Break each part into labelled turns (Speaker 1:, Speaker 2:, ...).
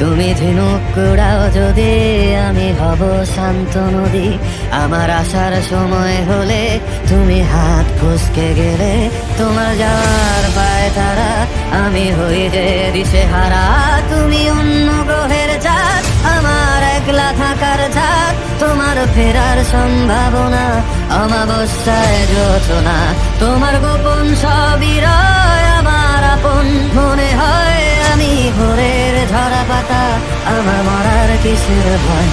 Speaker 1: তুমি ঝিনুক কুড়াও যদি, আমি হব শান্ত নদী। আমার আসার সময় হলে তুমি হাত ফুসকে গেলে, তোমার যাওয়ার পায় তারা, আমি হই যে দিশে হারা। তুমি অন্য গ্রহের চাঁদ, আমার একলা থাকার ছাদ তোমার ফেরার সম্ভাবনা, অমাবস্যায় যোচনা। তোমার গোপন সবই আমার মরার কিসের ভয়?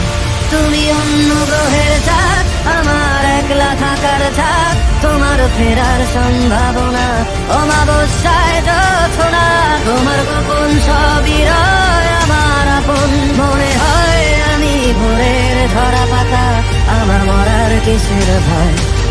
Speaker 1: তুমি অন্য গ্রহের চাঁদ আমার একলা থাকার ছাদ তোমার ফেরার সম্ভাবনা, অমাবস্যায় যোচনা তোমার গোপন সবই রয়, আমার আপন মনে হয় আমি ভোরের ঝরা পাতা আমার মরার কিসের ভয়?